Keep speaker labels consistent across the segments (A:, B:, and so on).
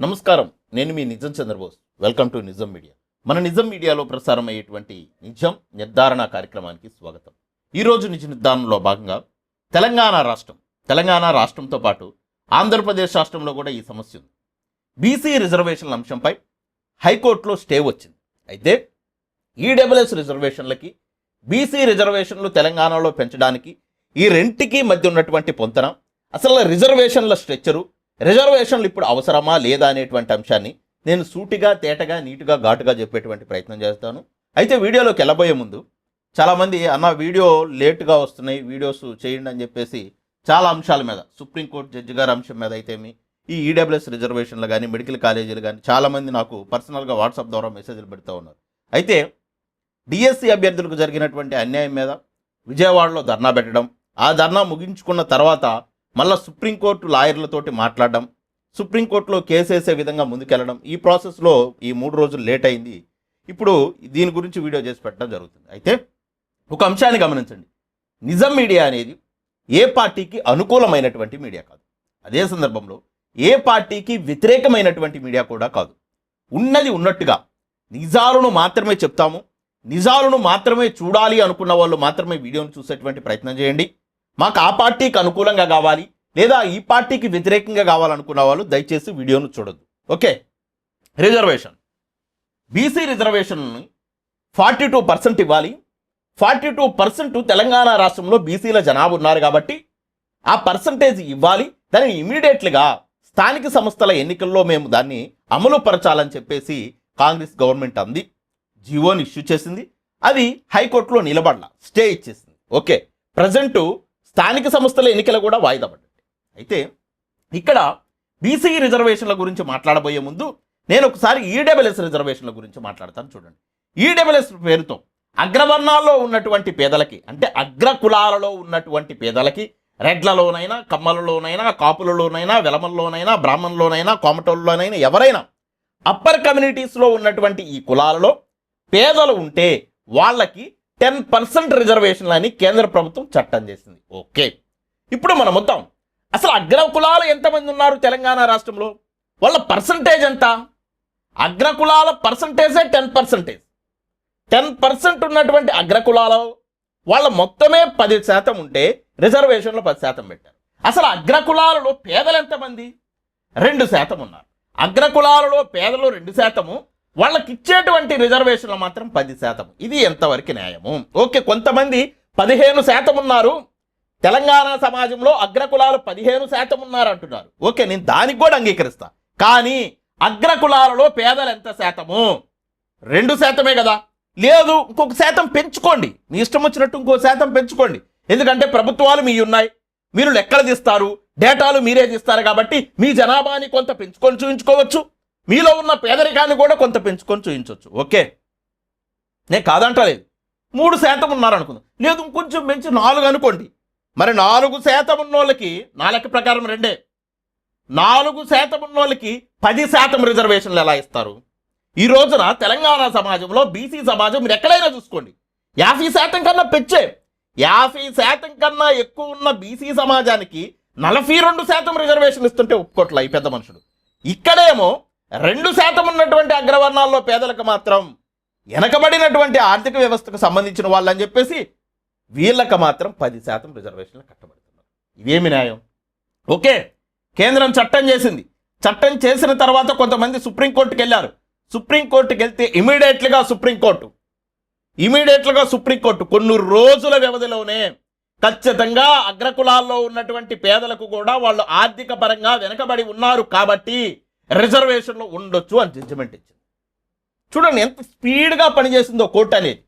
A: నమస్కారం. నేను మీ Nijam Chandrabose. Welcome to Nijam media మన నిజం మీడియాలో ప్రసారం అయ్యేటువంటి నిజం నిర్ధారణ కార్యక్రమానికి స్వాగతం. ఈరోజు నిజ నిర్ధారణలో భాగంగా తెలంగాణ రాష్ట్రం తెలంగాణ రాష్ట్రంతో పాటు ఆంధ్రప్రదేశ్ రాష్ట్రంలో కూడా ఈ సమస్య ఉంది. బీసీ రిజర్వేషన్ల అంశంపై హైకోర్టులో స్టే వచ్చింది. అయితే ఈడబ్ల్యూఎస్ రిజర్వేషన్లకి బీసీ రిజర్వేషన్లు తెలంగాణలో పెంచడానికి ఈ రెంటికి మధ్య ఉన్నటువంటి పొంతన అసలు రిజర్వేషన్ల స్ట్రెచ్చరు రిజర్వేషన్లు ఇప్పుడు అవసరమా లేదా అనేటువంటి అంశాన్ని నేను సూటిగా తేటగా నీటుగా ఘాటుగా చెప్పేటువంటి ప్రయత్నం చేస్తాను. అయితే వీడియోలోకి వెళ్ళబోయే ముందు చాలామంది అన్న వీడియో లేటుగా వస్తున్నాయి వీడియోస్ చేయండి అని చెప్పేసి చాలా అంశాల మీద సుప్రీంకోర్టు జడ్జి గారి అంశం మీద అయితేమి ఈ ఈడబ్ల్యూఎస్ రిజర్వేషన్లు కానీ మెడికల్ కాలేజీలు కానీ చాలామంది నాకు పర్సనల్గా వాట్సాప్ ద్వారా మెసేజ్లు పెడుతూ ఉన్నారు. అయితే డిఎస్సి అభ్యర్థులకు జరిగినటువంటి అన్యాయం మీద విజయవాడలో ధర్నా పెట్టడం ఆ ధర్నా ముగించుకున్న తర్వాత మళ్ళీ సుప్రీంకోర్టు లాయర్లతోటి మాట్లాడడం సుప్రీంకోర్టులో కేసు వేసే విధంగా ముందుకెళ్ళడం ఈ ప్రాసెస్లో ఈ మూడు రోజులు లేట్ అయింది. ఇప్పుడు దీని గురించి వీడియో చేసి పెట్టడం జరుగుతుంది. అయితే ఒక అంశాన్ని గమనించండి. నిజం మీడియా అనేది ఏ పార్టీకి అనుకూలమైనటువంటి మీడియా కాదు. అదే సందర్భంలో ఏ పార్టీకి వ్యతిరేకమైనటువంటి మీడియా కూడా కాదు. ఉన్నది ఉన్నట్టుగా నిజాలను మాత్రమే చెప్తాము నిజాలను మాత్రమే చూడాలి అనుకున్న వాళ్ళు మాత్రమే వీడియోను చూసేటువంటి ప్రయత్నం చేయండి. మాకు ఆ పార్టీకి అనుకూలంగా కావాలి లేదా ఈ పార్టీకి వ్యతిరేకంగా కావాలనుకున్న వాళ్ళు దయచేసి వీడియోను చూడొద్దు. ఓకే? రిజర్వేషన్. బీసీ రిజర్వేషన్ని ఫార్టీ టూ పర్సెంట్ ఇవ్వాలి. ఫార్టీ టూ పర్సెంట్ తెలంగాణ రాష్ట్రంలో బీసీల జనాభా ఉన్నారు కాబట్టి ఆ పర్సంటేజ్ ఇవ్వాలి. దాన్ని ఇమీడియట్లుగా స్థానిక సంస్థల ఎన్నికల్లో మేము దాన్ని అమలు పరచాలని చెప్పేసి కాంగ్రెస్ గవర్నమెంట్ అంది. జీవోని ఇష్యూ చేసింది. అది హైకోర్టులో నిలబడాల. స్టే ఇచ్చేసింది. ఓకే? ప్రజెంటు స్థానిక సంస్థల ఎన్నికలు కూడా వాయిదా పడ్డాయి. అయితే ఇక్కడ బీసీ రిజర్వేషన్ల గురించి మాట్లాడబోయే ముందు నేను ఒకసారి ఈడబ్ల్యూఎస్ రిజర్వేషన్ల గురించి మాట్లాడతాను చూడండి. ఈడబ్ల్యూఎస్ పేరుతో అగ్రవర్ణాల్లో ఉన్నటువంటి పేదలకి అంటే అగ్ర కులాలలో ఉన్నటువంటి పేదలకి రెడ్లలోనైనా కమ్మలలోనైనా కాపులలోనైనా వెలమల్లోనైనా బ్రాహ్మణుల్లోనైనా కోమటోళ్ళలోనైనా ఎవరైనా అప్పర్ కమ్యూనిటీస్లో ఉన్నటువంటి ఈ కులాలలో పేదలు ఉంటే వాళ్ళకి టెన్ పర్సెంట్ రిజర్వేషన్లు అని కేంద్ర ప్రభుత్వం చట్టం చేసింది. ఓకే. ఇప్పుడు మనం వద్దాం. అసలు అగ్ర కులాలు ఎంతమంది ఉన్నారు తెలంగాణ రాష్ట్రంలో? వాళ్ళ పర్సంటేజ్ ఎంత? అగ్ర కులాల పర్సంటేజే టెన్ పర్సెంటేజ్ టెన్ పర్సెంట్ ఉన్నటువంటి అగ్ర కులాలలో వాళ్ళ మొత్తమే పది శాతం ఉంటే రిజర్వేషన్లో పది శాతం పెట్టారు. అసలు అగ్ర కులాలలో పేదలు ఎంతమంది? రెండు శాతం ఉన్నారు. అగ్ర కులాలలో పేదలు రెండు శాతము వాళ్ళకి ఇచ్చేటువంటి రిజర్వేషన్లు మాత్రం పది శాతం. ఇది ఎంతవరకు న్యాయము? ఓకే కొంతమంది పదిహేను శాతం ఉన్నారు. తెలంగాణ సమాజంలో అగ్రకులాలు పదిహేను శాతం ఉన్నారు అంటున్నారు. ఓకే నేను దానికి కూడా అంగీకరిస్తా. కానీ అగ్రకులాలలో పేదలు ఎంత శాతము? రెండు శాతమే కదా. లేదు ఇంకొక శాతం పెంచుకోండి. మీ ఇష్టం వచ్చినట్టు ఇంకో శాతం పెంచుకోండి. ఎందుకంటే ప్రభుత్వాలు మీ ఉన్నాయి. మీరు లెక్కలు తీస్తారు. డేటాలు మీరే తీస్తారు కాబట్టి మీ జనాభాని కొంత పెంచుకొని చూపించుకోవచ్చు మీలో ఉన్న పేదరికాన్ని కూడా కొంత పెంచుకొని చూపించవచ్చు ఓకే? నేను కాదంటలేదు. మూడు శాతం ఉన్నారనుకుందాం. లేదు ఇంకొంచెం పెంచి నాలుగు అనుకోండి. మరి నాలుగు శాతం ఉన్న వాళ్ళకి నా లెక్క ప్రకారం రెండే. నాలుగు శాతం ఉన్న వాళ్ళకి పది శాతం రిజర్వేషన్లు ఎలా ఇస్తారు? ఈ రోజున తెలంగాణ సమాజంలో బీసీ సమాజం మీరు ఎక్కడైనా చూసుకోండి. యాభై శాతం కన్నా పెంచే. యాభై శాతం కన్నా ఎక్కువ ఉన్న బీసీ సమాజానికి నలభై రెండు శాతం రిజర్వేషన్ ఇస్తుంటే ఒప్పుకోట్ల ఈ పెద్ద మనుషుడు ఇక్కడేమో రెండు శాతం ఉన్నటువంటి అగ్రవర్ణాల్లో పేదలకు మాత్రం వెనకబడినటువంటి ఆర్థిక వ్యవస్థకు సంబంధించిన వాళ్ళని చెప్పేసి వీళ్ళకు మాత్రం పది శాతం రిజర్వేషన్లు కట్టబడుతున్నారు. ఇదేమి న్యాయం? ఓకే కేంద్రం చట్టం చేసింది. చట్టం చేసిన తర్వాత కొంతమంది సుప్రీంకోర్టుకి వెళ్ళారు. సుప్రీంకోర్టుకి వెళ్తే ఇమీడియట్లుగా సుప్రీంకోర్టు ఇమీడియట్లుగా సుప్రీంకోర్టు కొన్ని రోజుల వ్యవధిలోనే ఖచ్చితంగా అగ్రకులాల్లో ఉన్నటువంటి పేదలకు కూడా వాళ్ళు ఆర్థిక పరంగా వెనకబడి ఉన్నారు కాబట్టి రిజర్వేషన్లో ఉండొచ్చు అని జడ్జిమెంట్ ఇచ్చింది. చూడండి ఎంత స్పీడ్గా పనిచేసిందో కోర్టు అనేది.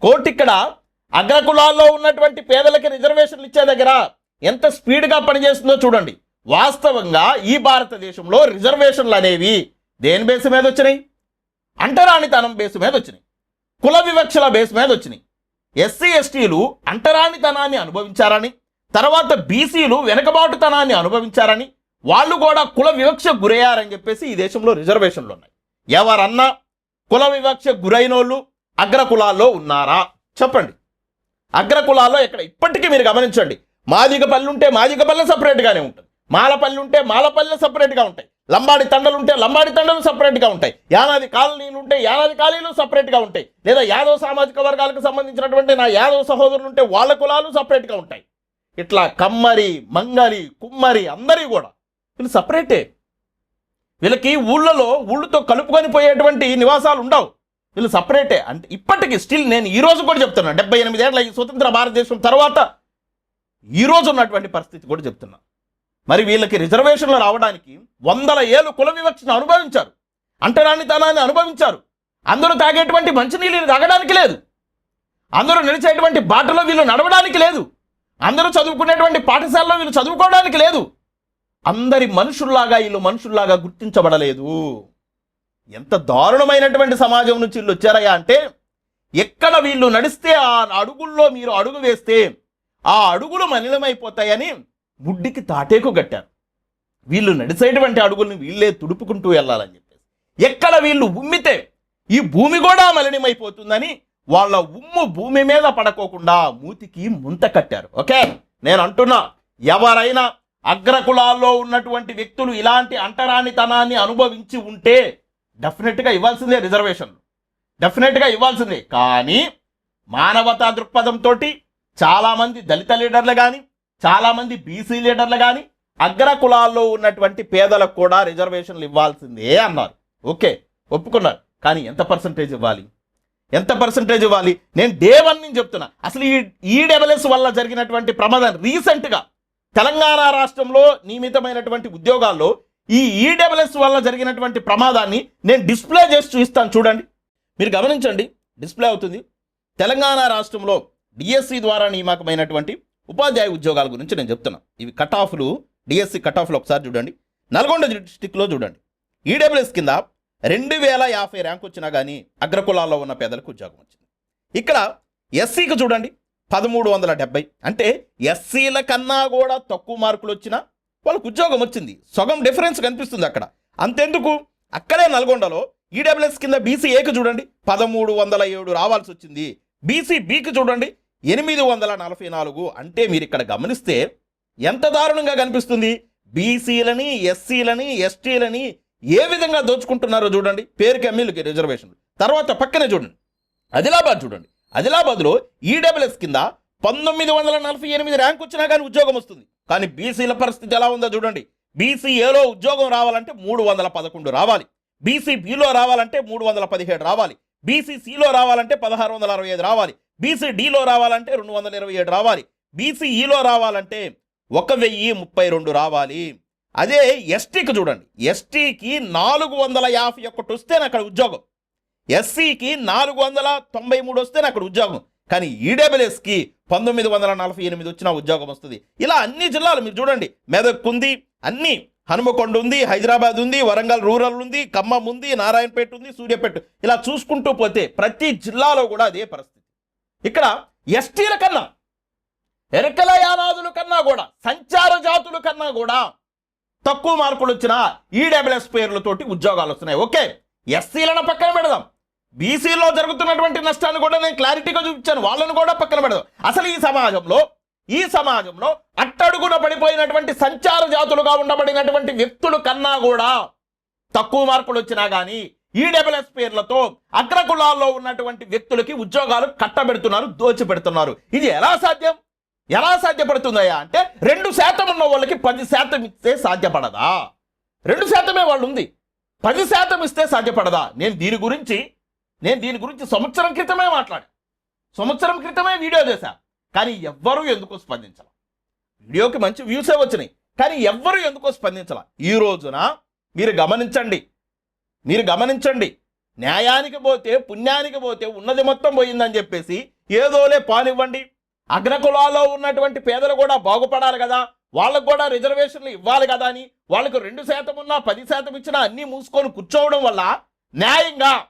A: కోర్టు ఇక్కడ అగ్రకులాల్లో ఉన్నటువంటి పేదలకి రిజర్వేషన్లు ఇచ్చే దగ్గర ఎంత స్పీడ్గా పనిచేస్తుందో చూడండి. వాస్తవంగా ఈ భారతదేశంలో రిజర్వేషన్లు అనేవి దేని బేస్ మీద వచ్చినాయి? అంటరానితనం బేస్ మీద వచ్చినాయి. కుల వివక్షల బేస్ మీద వచ్చినాయి. ఎస్సీ ఎస్టీలు అంటరానితనాన్ని అనుభవించారని తర్వాత బీసీలు వెనకబాటుతనాన్ని అనుభవించారని వాళ్ళు కూడా కుల వివక్ష గురయ్యారని చెప్పేసి ఈ దేశంలో రిజర్వేషన్లు ఉన్నాయి. ఎవరన్నా కుల వివక్ష గురైనోళ్ళు అగ్ర కులాల్లో ఉన్నారా? చెప్పండి. అగ్రకులాల్లో ఇక్కడ ఇప్పటికీ మీరు గమనించండి. మాదిగ పల్లె ఉంటే మాదిగ పల్లె సపరేట్గానే ఉంటుంది. మాలపల్లి ఉంటే మాలపల్లె సపరేట్గా ఉంటాయి. లంబాడి తండలు ఉంటే లంబాడి తండలు సపరేట్గా ఉంటాయి. యానాది కాలనీలు ఉంటే యానాది కాలనీలు సపరేట్గా ఉంటాయి. లేదా యాదవ్ సామాజిక వర్గాలకు సంబంధించినటువంటి నా యాదవ్ సహోదరులు ఉంటే వాళ్ళ కులాలు సపరేట్గా ఉంటాయి. ఇట్లా కమ్మరి మంగలి కుమ్మరి అందరి కూడా వీళ్ళు సపరేటే. వీళ్ళకి ఊళ్ళలో ఊళ్ళతో కలుపుకొని పోయేటువంటి నివాసాలు ఉండవు. వీళ్ళు సపరేటే. అంటే ఇప్పటికీ స్టిల్ నేను ఈ రోజు కూడా చెప్తున్నా. డెబ్బై ఎనిమిదేళ్ళ ఈ స్వతంత్ర భారతదేశం తర్వాత ఈ రోజు ఉన్నటువంటి పరిస్థితి కూడా చెప్తున్నా. మరి వీళ్ళకి రిజర్వేషన్లు రావడానికి వందల ఏళ్ళు కుల వివక్షను అనుభవించారు. అంటరానితనాన్ని అనుభవించారు. అందరూ తాగేటువంటి మంచినీళ్ళు తాగడానికి లేదు. అందరూ నిలిచేటువంటి బాటలో వీళ్ళు నడవడానికి లేదు. అందరూ చదువుకునేటువంటి పాఠశాలలో వీళ్ళు చదువుకోవడానికి లేదు. అందరి మనుషుల్లాగా వీళ్ళు మనుషుల్లాగా గుర్తించబడలేదు. ఎంత దారుణమైనటువంటి సమాజం నుంచి వీళ్ళు వచ్చారయ్యా అంటే ఎక్కడ వీళ్ళు నడిస్తే ఆ అడుగుల్లో మీరు అడుగు వేస్తే ఆ అడుగులు మలినమైపోతాయని ముడ్డికి తాటేకు కట్టారు. వీళ్ళు నడిచేటువంటి అడుగుల్ని వీళ్ళే తుడుపుకుంటూ వెళ్ళాలని చెప్పేసి. ఎక్కడ వీళ్ళు ఉమ్మితే ఈ భూమి కూడా మలినమైపోతుందని వాళ్ళ ఉమ్ము భూమి మీద పడకోకుండా మూతికి ముంత కట్టారు. ఓకే? నేను అంటున్నా ఎవరైనా అగ్రకులాల్లో ఉన్నటువంటి వ్యక్తులు ఇలాంటి అంటరానితనాన్ని అనుభవించి ఉంటే డెఫినెట్గా ఇవ్వాల్సిందే రిజర్వేషన్ డెఫినెట్గా ఇవ్వాల్సిందే. కానీ మానవతా దృక్పథంతో చాలామంది దళిత లీడర్లు కానీ చాలామంది బీసీ లీడర్లు కానీ అగ్ర కులాల్లో ఉన్నటువంటి పేదలకు కూడా రిజర్వేషన్లు ఇవ్వాల్సిందే అన్నారు. ఓకే ఒప్పుకున్నారు. కానీ ఎంత పర్సంటేజ్ ఇవ్వాలి? ఎంత పర్సంటేజ్ ఇవ్వాలి? నేను డే వన్ నుంచి చెప్తున్నా. అసలు ఈ ఈడబ్ల్యూఎస్ వల్ల జరిగినటువంటి ప్రమాదం రీసెంట్గా తెలంగాణ రాష్ట్రంలో నియమితమైనటువంటి ఉద్యోగాల్లో ఈ ఈడబ్ల్యూఎస్ వల్ల జరిగినటువంటి ప్రమాదాన్ని నేను డిస్ప్లే చేసి చూపిస్తాను చూడండి. మీరు గమనించండి డిస్ప్లే అవుతుంది. తెలంగాణ రాష్ట్రంలో డిఎస్సి ద్వారా నియామకమైనటువంటి ఉపాధ్యాయ ఉద్యోగాల గురించి నేను చెప్తున్నా. ఇవి కట్ ఆఫ్లు డిఎస్సి కట్ ఆఫ్లు ఒకసారి చూడండి. నల్గొండ డిస్టిక్లో చూడండి. ఈడబ్ల్యూఎస్ కింద రెండు వేల యాభై ర్యాంక్ వచ్చినా కానీ అగ్రకులాల్లో ఉన్న పేదలకు ఉద్యోగం వచ్చింది. ఇక్కడ ఎస్సీకి చూడండి. పదమూడు వందల డెబ్బై అంటే ఎస్సీల కన్నా కూడా తక్కువ మార్కులు వచ్చినా వాళ్ళకు ఉద్యోగం వచ్చింది. సగం డిఫరెన్స్ కనిపిస్తుంది అక్కడ. అంతెందుకు? అక్కడే నల్గొండలో ఈడబ్ల్యూఎస్ కింద బీసీ ఏకి చూడండి. పదమూడు వందల ఏడు రావాల్సి వచ్చింది. బీసీ బీకి చూడండి. ఎనిమిది వందల నలభై నాలుగు. అంటే మీరు ఇక్కడ గమనిస్తే ఎంత దారుణంగా కనిపిస్తుంది? బీసీలని ఎస్సీలని ఎస్టీలని ఏ విధంగా దోచుకుంటున్నారో చూడండి. పేరుకి ఎమ్మెల్యేకి రిజర్వేషన్ తర్వాత పక్కనే చూడండి. ఆదిలాబాద్ చూడండి. ఆదిలాబాద్లో ఈడబ్ల్యూఎస్ కింద పంతొమ్మిది వందల నలభై ఎనిమిది ర్యాంక్ వచ్చినా కానీ ఉద్యోగం వస్తుంది. కానీ బీసీల పరిస్థితి ఎలా ఉందో చూడండి. బీసీఏలో ఉద్యోగం రావాలంటే మూడు వందల పదకొండు రావాలి. బీసీ బిలో రావాలంటే మూడు వందల పదిహేడు రావాలి. బీసీ సిలో రావాలంటే పదహారు వందల అరవై ఐదు రావాలి. బీసీ డిలో రావాలంటే రెండు వందల ఇరవై ఏడు రావాలి. బీసీఈలో రావాలంటే ఒక వెయ్యి ముప్పై రెండు రావాలి. అదే ఎస్టీకి చూడండి. ఎస్టీకి నాలుగు వందల యాభై ఒకటి వస్తేనే అక్కడ ఉద్యోగం. ఎస్సీకి నాలుగు వందల తొంభై మూడు వస్తేనే అక్కడ ఉద్యోగం. కానీ ఈడబ్ల్యూఎస్కి పంతొమ్మిది వందల నలభై ఎనిమిది వచ్చిన ఉద్యోగం వస్తుంది. ఇలా అన్ని జిల్లాలు మీరు చూడండి. మెదక్ ఉంది అన్ని. హనుమకొండ ఉంది హైదరాబాద్ ఉంది వరంగల్ రూరల్ ఉంది ఖమ్మం ఉంది నారాయణపేట ఉంది సూర్యాపేట ఇలా చూసుకుంటూ పోతే ప్రతి జిల్లాలో కూడా అదే పరిస్థితి. ఇక్కడ ఎస్టీల కన్నా ఎరకల యానాదుల కన్నా కూడా సంచార జాతుల కన్నా కూడా తక్కువ మార్కులు వచ్చిన ఈడబ్ల్యూఎస్ పేర్లతోటి ఉద్యోగాలు వస్తున్నాయి. ఓకే ఎస్సీలను పక్కన పెడదాం. బీసీలో జరుగుతున్నటువంటి నష్టాన్ని కూడా నేను క్లారిటీగా చూపించాను. వాళ్ళను కూడా పక్కన పెడదాం. అసలు ఈ సమాజంలో ఈ సమాజంలో అట్టడుగున పడిపోయినటువంటి సంచార జాతులుగా ఉండబడినటువంటి వ్యక్తులు కన్నా కూడా తక్కువ మార్కులు వచ్చినా కానీ ఈడబ్ల్యూఎస్ పేర్లతో అగ్రకులాల్లో ఉన్నటువంటి వ్యక్తులకి ఉద్యోగాలు కట్టబెడుతున్నారు దోచిపెడుతున్నారు. ఇది ఎలా సాధ్యం? ఎలా సాధ్యపడుతుందయ్యా అంటే రెండు శాతం ఉన్న వాళ్ళకి పది శాతం ఇస్తే సాధ్యపడదా? రెండు శాతమే వాళ్ళు ఉంది పది శాతం ఇస్తే సాధ్యపడదా? నేను దీని గురించి నేను దీని గురించి సంవత్సరం క్రితమే మాట్లాడా. సంవత్సరం క్రితమే వీడియో చేశా. కానీ ఎవ్వరూ ఎందుకో స్పందించాల. వీడియోకి మంచి వ్యూసే వచ్చినాయి. కానీ ఎవ్వరూ ఎందుకో స్పందించాల. ఈ రోజున మీరు గమనించండి. మీరు గమనించండి. న్యాయానికి పోతే పుణ్యానికి పోతే ఉన్నది మొత్తం పోయిందని చెప్పేసి ఏదోలే పానివ్వండి. అగ్రకులాల్లో ఉన్నటువంటి పేదలు కూడా బాగుపడాలి కదా. వాళ్ళకు కూడా రిజర్వేషన్లు ఇవ్వాలి కదా అని. వాళ్ళకు రెండు శాతం ఉన్నా పది శాతం ఇచ్చినా అన్నీ మూసుకొని కూర్చోవడం వల్ల న్యాయంగా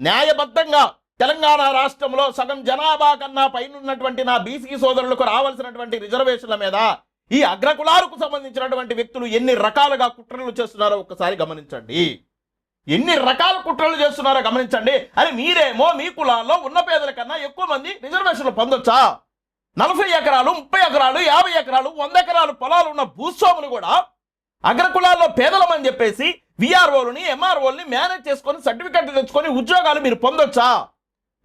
A: న్యాయబద్ధంగా తెలంగాణ రాష్ట్రంలో సగం జనాభా కన్నా పైనున్నటువంటి నా బీసీ సోదరులకు రావాల్సినటువంటి రిజర్వేషన్ల మీద ఈ అగ్రకులాలకు సంబంధించినటువంటి వ్యక్తులు ఎన్ని రకాలుగా కుట్రలు చేస్తున్నారో ఒకసారి గమనించండి. ఎన్ని రకాల కుట్రలు చేస్తున్నారో గమనించండి. అని మీరేమో మీ కులాల్లో ఉన్న పేదల కన్నా ఎక్కువ మంది రిజర్వేషన్లు పొందొచ్చా? నలభై ఎకరాలు ముప్పై ఎకరాలు యాభై ఎకరాలు వంద ఎకరాలు పొలాలు ఉన్న భూస్వాములు కూడా అగ్రకులాల్లో పేదలమని చెప్పేసి విఆర్ఓలని ఎంఆర్ఓల్ని మేనేజ్ చేసుకొని సర్టిఫికెట్లు తెచ్చుకొని ఉద్యోగాలు మీరు పొందొచ్చా?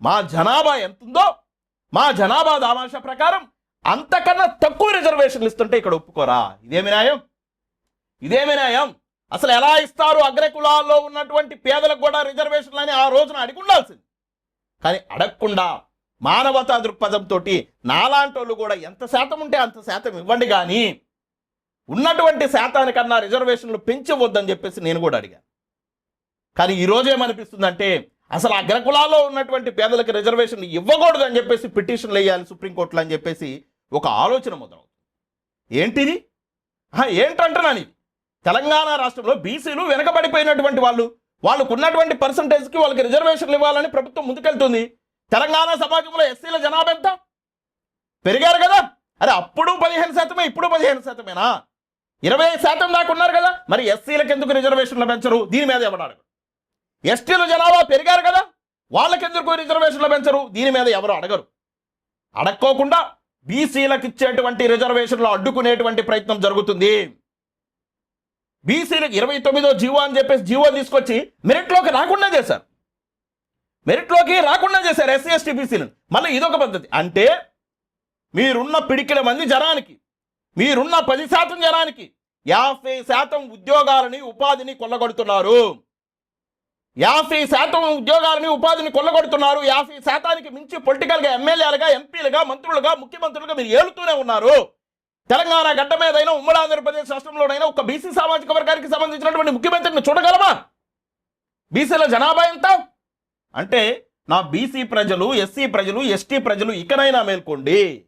A: మా జనాభా ఎంతుందో మా జనాభా దామాష ప్రకారం అంతకన్నా తక్కువ రిజర్వేషన్లు ఇస్తుంటే ఇక్కడ ఒప్పుకోరా. ఇదేమి న్యాయం? ఇదేమి న్యాయం? అసలు ఎలా ఇస్తారు? అగ్రకులాల్లో ఉన్నటువంటి పేదలకు కూడా రిజర్వేషన్లు అని ఆ రోజున అడిగి ఉండాల్సింది. కానీ అడగకుండా మానవతా దృక్పథంతో నాలాంటి వాళ్ళు కూడా ఎంత శాతం ఉంటే అంత శాతం ఇవ్వండి కానీ ఉన్నటువంటి శాతానికన్నా రిజర్వేషన్లు పెంచవద్దని చెప్పేసి నేను కూడా అడిగాను. కానీ ఈరోజు ఏమనిపిస్తుందంటే అసలు అగ్రకులాల్లో ఉన్నటువంటి పేదలకు రిజర్వేషన్లు ఇవ్వకూడదు అని చెప్పేసి పిటిషన్లు వేయాలి సుప్రీంకోర్టులో అని చెప్పేసి ఒక ఆలోచన మొదలవుతుంది. ఏంటిది? ఏంటంటున్నాను ఇది తెలంగాణ రాష్ట్రంలో బీసీలు వెనకబడిపోయినటువంటి వాళ్ళు వాళ్ళకు ఉన్నటువంటి పర్సంటేజ్కి వాళ్ళకి రిజర్వేషన్లు ఇవ్వాలని ప్రభుత్వం ముందుకెళ్తుంది. తెలంగాణ సమాజంలో ఎస్సీల జనాభా ఎంత? పెరిగారు కదా. అరే అప్పుడు పదిహేను శాతమే ఇప్పుడు పదిహేను శాతమేనా? ఇరవై శాతం దాకా ఉన్నారు కదా. మరి ఎస్సీలకు ఎందుకు రిజర్వేషన్లు పెంచరు? దీని మీద ఎవరు అడగరు? ఎస్టీల జనాభా పెరిగారు కదా. వాళ్ళకెందుకు రిజర్వేషన్లు పెంచరు? దీని మీద ఎవరు అడగరు. అడక్కోకుండా బీసీలకు ఇచ్చేటువంటి రిజర్వేషన్లు అడ్డుకునేటువంటి ప్రయత్నం జరుగుతుంది. బీసీలకు ఇరవై తొమ్మిదో జీవో అని చెప్పేసి జీవో తీసుకొచ్చి మెరిట్లోకి రాకుండా చేశారు. మెరిట్లోకి రాకుండా చేశారు ఎస్సీ ఎస్టీ బీసీలను. మళ్ళీ ఇదొక పద్ధతి. అంటే మీరున్న పిడికిల మంది జనానికి మీరున్న పది శాతం జనానికి యాభై శాతం ఉద్యోగాలని ఉపాధిని కొల్లగొడుతున్నారు. యాభై శాతం ఉద్యోగాలని ఉపాధిని కొల్లగొడుతున్నారు. యాభై శాతానికి మించి పొలిటికల్గా ఎమ్మెల్యేలుగా ఎంపీలుగా మంత్రులుగా ముఖ్యమంత్రులుగా మీరు ఏలుతూనే ఉన్నారు. తెలంగాణ గడ్డ మీదైనా ఉమ్మడి ఆంధ్రప్రదేశ్ రాష్ట్రంలోనైనా ఒక బీసీ సామాజిక వర్గానికి సంబంధించినటువంటి ముఖ్యమంత్రిని చూడగలమా? బీసీల జనాభా ఎంత? అంటే నా బీసీ ప్రజలు ఎస్సీ ప్రజలు ఎస్టీ ప్రజలు ఇకనైనా మేల్కోండి.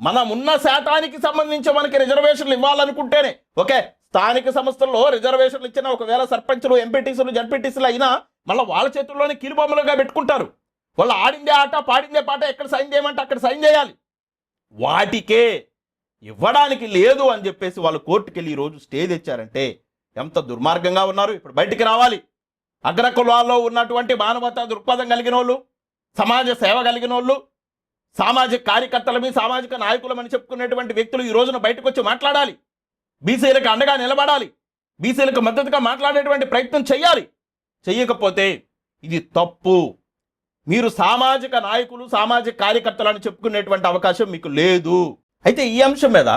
A: మనం ఉన్న శాతానికి సంబంధించి మనకి రిజర్వేషన్లు ఇవ్వాలనుకుంటేనే ఓకే? స్థానిక సంస్థల్లో రిజర్వేషన్లు ఇచ్చిన ఒకవేళ సర్పంచులు ఎంపీటీసీలు జడ్పీటీసీలు అయినా మళ్ళీ వాళ్ళ చేతుల్లోనే కీలుబొమ్మలుగా పెట్టుకుంటారు. వాళ్ళు ఆడిందే ఆట పాడిందే పాట ఎక్కడ సైన్ చేయమంటే అక్కడ సైన్ చేయాలి. వాటికే ఇవ్వడానికి లేదు అని చెప్పేసి వాళ్ళు కోర్టుకి వెళ్ళి ఈరోజు స్టే తెచ్చారంటే ఎంత దుర్మార్గంగా ఉన్నారు. ఇప్పుడు బయటికి రావాలి. అగ్రకులాల్లో ఉన్నటువంటి మానవతా దృక్పథం కలిగిన వాళ్ళు సమాజ సేవ కలిగిన వాళ్ళు సామాజిక కార్యకర్తలమి సామాజిక నాయకులమని చెప్పుకునేటువంటి వ్యక్తులు ఈ రోజున బయటకు వచ్చి మాట్లాడాలి. బీసీలకు అండగా నిలబడాలి. బీసీలకు మద్దతుగా మాట్లాడేటువంటి ప్రయత్నం చేయాలి చెయ్యకపోతే ఇది తప్పు. మీరు సామాజిక నాయకులు సామాజిక కార్యకర్తలని చెప్పుకునేటువంటి అవకాశం మీకు లేదు. అయితే ఈ అంశం మీద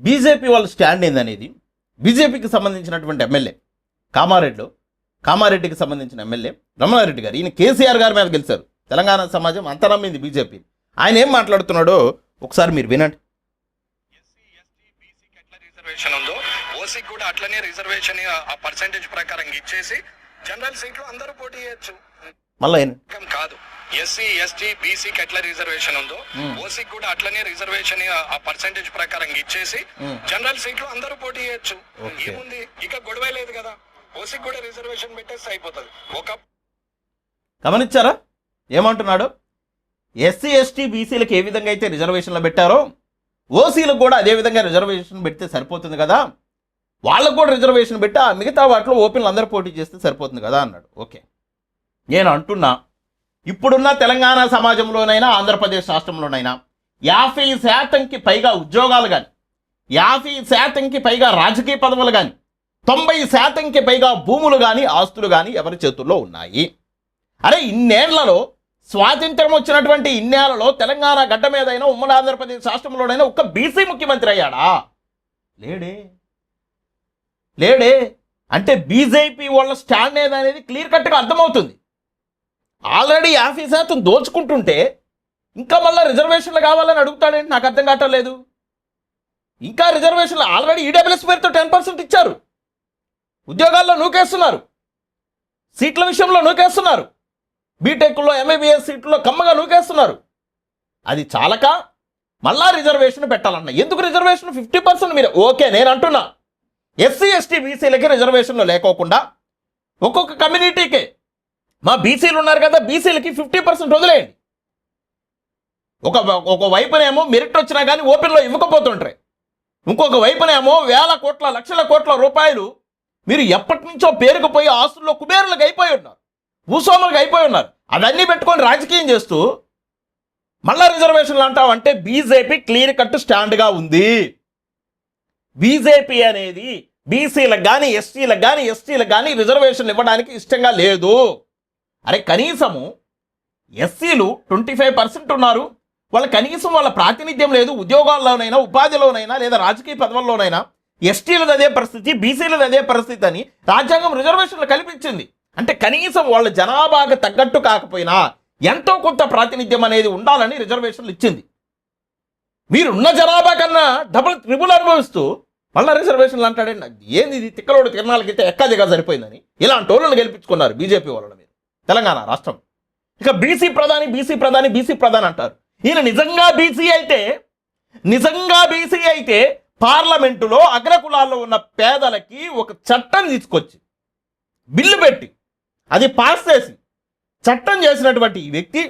A: బీజేపీ వాళ్ళ స్టాండ్ ఏందనేది? బీజేపీకి సంబంధించినటువంటి ఎమ్మెల్యే కామారెడ్డిలో కామారెడ్డికి సంబంధించిన ఎమ్మెల్యే రమణారెడ్డి గారు ఈయన కేసీఆర్ గారి మీద గెలిచారు. తెలంగాణ సమాజం అంత నమ్మింది బీజేపీ ఆయన ఏం మాట్లాడుతున్నాడో ఒకసారి మీరు వినండి.
B: రిజర్వేషన్ ఉందో ఓసీకి కూడా అట్లనే రిజర్వేషన్ ఆ పర్సెంటేజ్ ప్రకారం ఇచ్చేసి జనరల్ సీట్లు అందరూ పోటీ చేయొచ్చు.
A: మళ్ళీ
B: కాదు. ఎస్సీ ఎస్టీ బీసీకి ఎట్లా రిజర్వేషన్ ఉందో. ఓసీకి కూడా అట్లనే రిజర్వేషన్ ఆ పర్సెంటేజ్ ప్రకారం ఇచ్చేసి. జనరల్ సీట్లు అందరూ పోటీ చేయొచ్చు. ఏముంది? ఇక గొడవ లేదు కదా. ఓసీకి కూడా రిజర్వేషన్ పెట్టేస్తే అయిపోతుంది. ఒక
A: గమనించారా? ఏమంటున్నాడు? ఎస్సీ ఎస్టీ బీసీలకు ఏ విధంగా అయితే రిజర్వేషన్లు పెట్టారో ఓసీలకు కూడా అదే విధంగా రిజర్వేషన్ పెడితే సరిపోతుంది కదా? వాళ్ళకు కూడా రిజర్వేషన్ పెట్టి ఆ మిగతా వాటిలో ఓపెన్లు అందరూ పోటీ చేస్తే సరిపోతుంది కదా అన్నాడు. ఓకే. నేను అంటున్నా ఇప్పుడున్న తెలంగాణ సమాజంలోనైనా ఆంధ్రప్రదేశ్ రాష్ట్రంలోనైనా యాభై శాతంకి పైగా ఉద్యోగాలు కానీ యాభై శాతంకి పైగా రాజకీయ పదవులు కానీ తొంభై శాతంకి పైగా భూములు కానీ ఆస్తులు కానీ ఎవరి చేతుల్లో ఉన్నాయి? అరే ఇన్నేళ్ళలో స్వాతంత్రం వచ్చినటువంటి ఇన్నేళ్ళలో తెలంగాణ గడ్డ మీదైనా ఉమ్మడి ఆంధ్రప్రదేశ్ రాష్ట్రంలోనైనా ఒక్క బీసీ ముఖ్యమంత్రి అయ్యాడా? లేడే. లేడే. అంటే బీజేపీ వాళ్ళ స్టాండ్ ఏదనేది క్లియర్ కట్గా అర్థమవుతుంది. ఆల్రెడీ యాభై శాతం దోచుకుంటుంటే ఇంకా మళ్ళీ రిజర్వేషన్లు కావాలని అడుగుతాడేంటి? నాకు అర్థం కావట్లేదు ఇంకా రిజర్వేషన్లు ఆల్రెడీ ఈడబ్ల్యూఎస్ పేరుతో టెన్ పర్సెంట్ ఇచ్చారు. ఉద్యోగాల్లో నూకేస్తున్నారు. సీట్ల విషయంలో నూకేస్తున్నారు. బీటెక్లో ఎంఏబీఎస్ సీట్లో కమ్మగా నూకేస్తున్నారు. అది చాలక? మళ్ళా రిజర్వేషన్ పెట్టాలన్న. ఎందుకు రిజర్వేషన్? ఫిఫ్టీ పర్సెంట్ మీరు. ఓకే నేను అంటున్నా. ఎస్సీ ఎస్టీ బీసీలకి రిజర్వేషన్లు లేకోకుండా ఒక్కొక్క కమ్యూనిటీకే. మా బీసీలు ఉన్నారు కదా బీసీలకి ఫిఫ్టీ పర్సెంట్ వదిలేయండి. ఒక ఒక వైపునేమో మెరిట్ వచ్చినా కానీ ఓపెన్లో ఇవ్వకపోతుంటారు ఇంకొక వైపునేమో వేల కోట్ల లక్షల కోట్ల రూపాయలు మీరు ఎప్పటి నుంచో పేరుకుపోయి ఆస్తుల్లో కుబేరులకు అయిపోయి ఉన్నారు. భూస్వాములకు అయిపోయి ఉన్నారు. అవన్నీ పెట్టుకొని రాజకీయం చేస్తూ మళ్ళా రిజర్వేషన్లు అంటావంటే బీజేపీ క్లియర్ కట్ స్టాండ్గా ఉంది. బీజేపీ అనేది బీసీలకు కానీ ఎస్టీలకు కానీ ఎస్టీలకు కానీ రిజర్వేషన్లు ఇవ్వడానికి ఇష్టంగా లేదు. అరే కనీసము ఎస్సీలు ట్వంటీ ఫైవ్ పర్సెంట్ ఉన్నారు. వాళ్ళ కనీసం వాళ్ళ ప్రాతినిధ్యం లేదు. ఉద్యోగాల్లోనైనా ఉపాధిలోనైనా లేదా రాజకీయ పదవుల్లోనైనా ఎస్టీలది అదే పరిస్థితి బీసీలది అదే పరిస్థితి అని రాజ్యాంగం రిజర్వేషన్లు కల్పించింది. అంటే కనీసం వాళ్ళ జనాభాకు తగ్గట్టు కాకపోయినా ఎంతో కొంత ప్రాతినిధ్యం అనేది ఉండాలని రిజర్వేషన్లు ఇచ్చింది. మీరున్న జనాభా కన్నా డబుల్ ట్రిపుల్ అనుభవిస్తూ మళ్ళా రిజర్వేషన్లు అంటాడండి ఏంది ఇది తిక్కలోడు తిరణాలకైతే ఎక్కా దిగా సరిపోయిందని? ఇలాంటి వాళ్ళని గెలిపించుకున్నారు బీజేపీ వాళ్ళని మీరు తెలంగాణ రాష్ట్రం. ఇక బీసీ ప్రధాని బీసీ ప్రధాని బీసీ ప్రధాని అంటారు. ఈయన నిజంగా బీసీ అయితే నిజంగా బీసీ అయితే పార్లమెంటులో అగ్రకులాల్లో ఉన్న పేదలకి ఒక చట్టం తీసుకొచ్చి బిల్లు పెట్టి అది పాస్ చేసి చట్టం చేసినటువంటి ఈ వ్యక్తి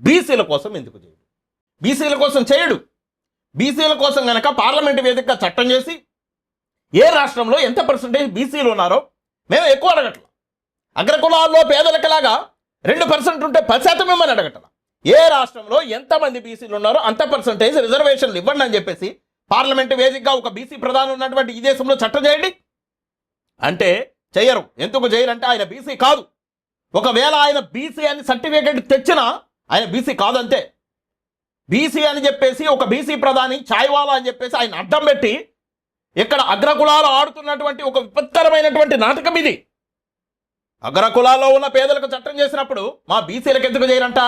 A: బీసీల కోసం ఎందుకు చేయడు? బీసీల కోసం చేయడు. బీసీల కోసం కనుక పార్లమెంటు వేదికగా చట్టం చేసి ఏ రాష్ట్రంలో ఎంత పర్సంటేజ్ బీసీలు ఉన్నారో మేము ఎక్కువ అడగట్ల. అగ్రకులాల్లో పేదలకలాగా రెండు పర్సెంట్ ఉంటే పది శాతం మిమ్మల్ని అడగట్ల. ఏ రాష్ట్రంలో ఎంతమంది బీసీలు ఉన్నారో అంత పర్సంటేజ్ రిజర్వేషన్లు ఇవ్వండి అని చెప్పేసి పార్లమెంటు వేదికగా ఒక బీసీ ప్రధాని ఉన్నటువంటి ఈ దేశంలో చట్టం చేయండి. అంటే చేయరు. ఎందుకు చేయరంటే ఆయన బీసీ కాదు. ఒకవేళ ఆయన బీసీ అని సర్టిఫికేట్ తెచ్చినా ఆయన బీసీ కాదంతే. బీసీ అని చెప్పేసి ఒక బీసీ ప్రధాని ఛాయ్వాలా అని చెప్పేసి ఆయన అడ్డం పెట్టి ఇక్కడ అగ్రకులాలు ఆడుతున్నటువంటి ఒక విపత్కరమైనటువంటి నాటకం ఇది. అగ్రకులాల్లో ఉన్న పేదలకు చట్టం చేసినప్పుడు మా బీసీలకు ఎందుకు చేయరంట?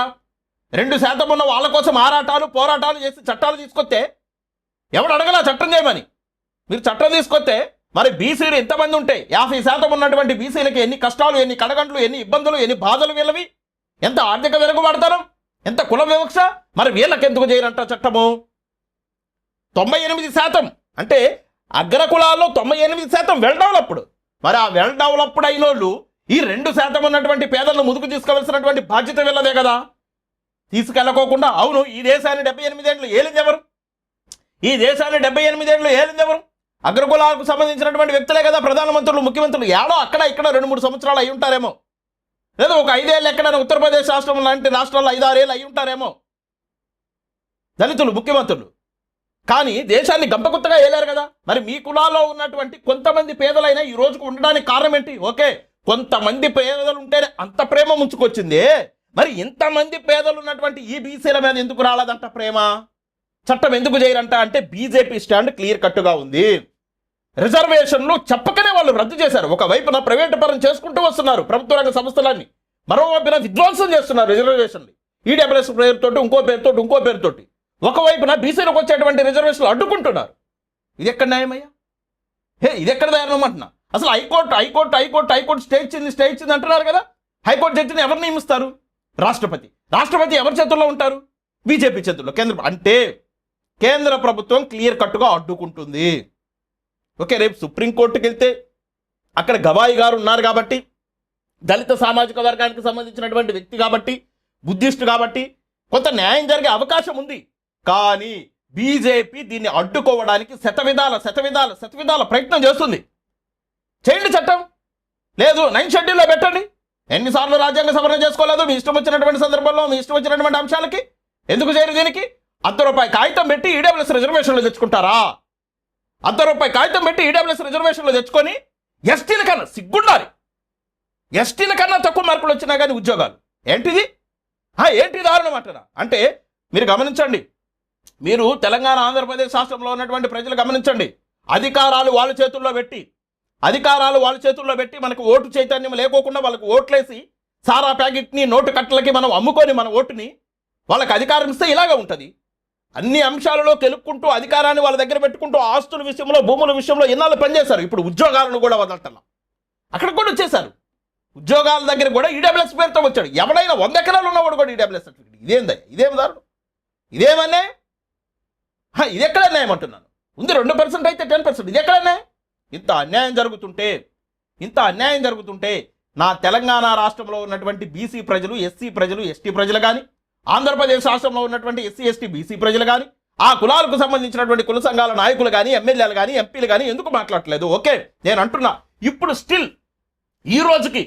A: రెండు శాతం ఉన్న వాళ్ళ కోసం ఆరాటాలు పోరాటాలు చేసి చట్టాలు తీసుకొస్తే ఎవడు అడగలా చట్టం చేయమని? మీరు చట్టం తీసుకొస్తే మరి బీసీలు ఎంతమంది ఉంటే యాభై శాతం ఉన్నటువంటి బీసీలకి ఎన్ని కష్టాలు ఎన్ని కడగంట్లు ఎన్ని ఇబ్బందులు ఎన్ని బాధలు వీళ్ళవి? ఎంత ఆర్థిక వెనుకబడతారు ఎంత కుల వివక్ష? మరి వీళ్ళకి ఎందుకు చేయరంట చట్టము? తొంభై ఎనిమిది శాతం అంటే అగ్రకులాల్లో తొంభై ఎనిమిది శాతం వెల్ డెవలప్డ్. మరి ఆ వెల్ డెవలప్డ్ అయిన వాళ్ళు ఈ రెండు శాతం ఉన్నటువంటి పేదలను ముందుకు తీసుకోవాల్సినటువంటి బాధ్యత వీళ్ళదే కదా. తీసుకెళ్ళకోకుండా అవును ఈ దేశాన్ని డెబ్బై ఎనిమిదేళ్ళు ఏలింది ఎవరు? ఈ దేశాన్ని డెబ్బై ఎనిమిదేళ్ళు ఏలింది ఎవరు? అగ్రకులాలకు సంబంధించినటువంటి వ్యక్తులే కదా ప్రధానమంత్రులు ముఖ్యమంత్రులు. ఏడో అక్కడ ఇక్కడ రెండు మూడు సంవత్సరాలు అయి ఉంటారేమో. లేదా ఒక ఐదేళ్ళు ఎక్కడైనా ఉత్తరప్రదేశ్ రాష్ట్రం లాంటి రాష్ట్రాల్లో ఐదారేళ్ళు అయి ఉంటారేమో. దళితులు ముఖ్యమంత్రులు. కానీ దేశాన్ని గంపగుత్తగా వేయలేరు కదా? మరి మీ కులాల్లో ఉన్నటువంటి కొంతమంది పేదలైనా ఈ రోజుకు ఉండడానికి కారణం ఏంటి? ఓకే కొంతమంది పేదలు ఉంటేనే అంత ప్రేమ ముంచుకొచ్చింది. మరి ఇంతమంది పేదలు ఉన్నటువంటి ఈ బీసీల మీద ఎందుకు రాలేదంట ప్రేమ? చట్టం ఎందుకు చేయరంట? అంటే బీజేపీ స్టాండ్ క్లియర్ కట్టుగా ఉంది. రిజర్వేషన్లు చెప్పకనే వాళ్ళు రద్దు చేశారు. ఒకవైపున ప్రైవేటు పరం చేసుకుంటూ వస్తున్నారు ప్రభుత్వ రంగ సంస్థలన్నీ. మరోవైపున విధ్వంసం చేస్తున్నారు రిజర్వేషన్లు. ఈడబ్ల్యూఎస్ పేరుతోటి ఇంకో పేరుతోటి ఇంకో పేరుతోటి. ఒకవైపున బీసీలకు వచ్చేటువంటి రిజర్వేషన్లు అడ్డుకుంటున్నారు. ఇది ఎక్కడ న్యాయమయ్యా? హే ఇది ఎక్కడ దారుణమంటున్నా అసలు high court high court high court high court stay ఇచ్చింది స్టే ఇచ్చింది అంటున్నారు కదా. హైకోర్టు జడ్జిని ఎవరు నియమిస్తారు? రాష్ట్రపతి. రాష్ట్రపతి ఎవరి చేతుల్లో ఉంటారు? బీజేపీ చేతుల్లో కేంద్ర అంటే కేంద్ర ప్రభుత్వం క్లియర్ కట్టుగా అడ్డుకుంటుంది. ఓకే రేపు సుప్రీంకోర్టుకి వెళ్తే అక్కడ గవాయి గారు ఉన్నారు కాబట్టి దళిత సామాజిక వర్గానికి సంబంధించినటువంటి వ్యక్తి కాబట్టి బుద్ధిస్టు కాబట్టి కొంత న్యాయం జరిగే అవకాశం ఉంది. కానీ బీజేపీ దీన్ని అడ్డుకోవడానికి శతవిధాల శతవిధాల శతవిధాల ప్రయత్నం చేస్తుంది. చేయండి చట్టం. లేదు నైన్ షెడ్యూల్లో పెట్టండి. ఎన్నిసార్లు రాజ్యాంగ సవరణ చేసుకోలేదు? మీ ఇష్టం వచ్చినటువంటి సందర్భంలో మీ ఇష్టం వచ్చినటువంటి అంశాలకి ఎందుకు చేయరు దీనికి? అర్ధ రూపాయి కాగితం పెట్టి ఈడబ్ల్యూఎస్ రిజర్వేషన్లు తెచ్చుకుంటారా? అర్ధ రూపాయి కాగితం పెట్టి ఈడబ్ల్యూఎస్ రిజర్వేషన్లో తెచ్చుకొని ఎస్టీల కన్నా సిగ్గుండాలి. ఎస్టీల కన్నా తక్కువ మార్కులు వచ్చినా కానీ ఉద్యోగాలు. ఏంటిది? ఏంటి దారుణం అంటారా అంటే మీరు గమనించండి. మీరు తెలంగాణ ఆంధ్రప్రదేశ్ రాష్ట్రంలో ఉన్నటువంటి ప్రజలు గమనించండి. అధికారాలు వాళ్ళ చేతుల్లో పెట్టి అధికారాలు వాళ్ళ చేతుల్లో పెట్టి మనకు ఓటు చైతన్యం లేకోకుండా వాళ్ళకు ఓట్లేసి సారా ప్యాకెట్ని నోటు కట్టలకి మనం అమ్ముకొని మన ఓటుని వాళ్ళకి అధికారం ఇస్తే ఇలాగే ఉంటుంది. అన్ని అంశాలలో కెలుక్కుంటూ అధికారాన్ని వాళ్ళ దగ్గర పెట్టుకుంటూ ఆస్తుల విషయంలో భూముల విషయంలో ఎన్నాళ్ళు పనిచేశారు? ఇప్పుడు ఉద్యోగాలను కూడా వదలటల్లా అక్కడ కూడా వచ్చేసారు ఉద్యోగాల దగ్గర కూడా ఈడబ్ల్యూఎస్ పేరుతో వచ్చాడు. ఎవడైనా వంద ఎకరాలు ఉన్నవాడు కూడా ఈడబ్ల్యూఎస్ సర్టిఫికేట్ ఇదేందా ఇదేం దారుణం? ఇదేమనే హ, ఇది ఎక్కడ అన్యాయం అంటున్నాను? ఉంది రెండు పర్సెంట్ అయితే టెన్ పర్సెంట్ ఇది ఎక్కడ అన్యాయం ఇంత అన్యాయం జరుగుతుంటే ఇంత అన్యాయం జరుగుతుంటే నా తెలంగాణ రాష్ట్రంలో ఉన్నటువంటి బీసీ ప్రజలు ఎస్సీ ప్రజలు ఎస్టీ ప్రజలు కానీ ఆంధ్రప్రదేశ్ రాష్ట్రంలో ఉన్నటువంటి ఎస్సీ ఎస్టీ బీసీ ప్రజలు కానీ ఆ కులాలకు సంబంధించినటువంటి కుల సంఘాల నాయకులు కానీ ఎమ్మెల్యేలు కానీ ఎంపీలు కానీ ఎందుకు మాట్లాడట్లేదు? ఓకే నేను అంటున్నా ఇప్పుడు స్టిల్ ఈ రోజుకి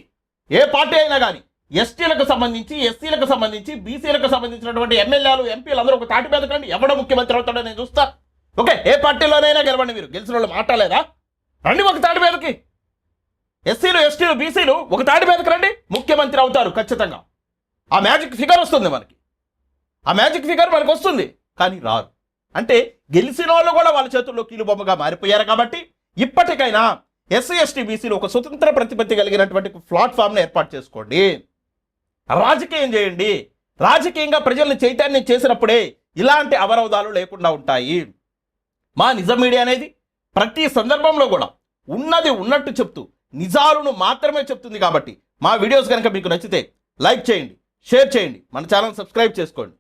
A: ఏ పార్టీ అయినా కానీ ఎస్టీలకు సంబంధించి ఎస్సీలకు సంబంధించి బీసీలకు సంబంధించినటువంటి ఎమ్మెల్యేలు ఎంపీలు అందరూ ఒక తాటి మీద కండి. ఎవడ ముఖ్యమంత్రి అవుతాడో నేను చూస్తా. ఓకే ఏ పార్టీలోనైనా గెలవండి మీరు. గెలిచిన వాళ్ళు మాట్లాడలేదా? రండి ఒక తాటి మీదకి. ఎస్సీలు ఎస్టీలు బీసీలు ఒక తాటి మీదకి రండి. ముఖ్యమంత్రి అవుతారు ఖచ్చితంగా. ఆ మ్యాజిక్ ఫిగర్ వస్తుంది మనకి. ఆ మ్యాజిక్ ఫిగర్ మనకు వస్తుంది. కానీ రాదు. అంటే గెలిచిన వాళ్ళు కూడా వాళ్ళ చేతుల్లో కీలుబొమ్మగా మారిపోయారు కాబట్టి ఇప్పటికైనా ఎస్సీ ఎస్టీ బీసీలు ఒక స్వతంత్ర ప్రతిపత్తి కలిగినటువంటి ప్లాట్ఫామ్ను ఏర్పాటు చేసుకోండి. రాజకీయం చేయండి. రాజకీయంగా ప్రజల్ని చైతన్యం చేసినప్పుడే ఇలాంటి అవరోధాలు లేకుండా ఉంటాయి. మా నిజం మీడియా అనేది ప్రతి సందర్భంలో కూడా ఉన్నది ఉన్నట్టు చెప్తూ నిజాలను మాత్రమే చెప్తుంది కాబట్టి మా వీడియోస్ కనుక మీకు నచ్చితే లైక్ చేయండి షేర్ చేయండి మన ఛానల్ సబ్స్క్రైబ్ చేసుకోండి.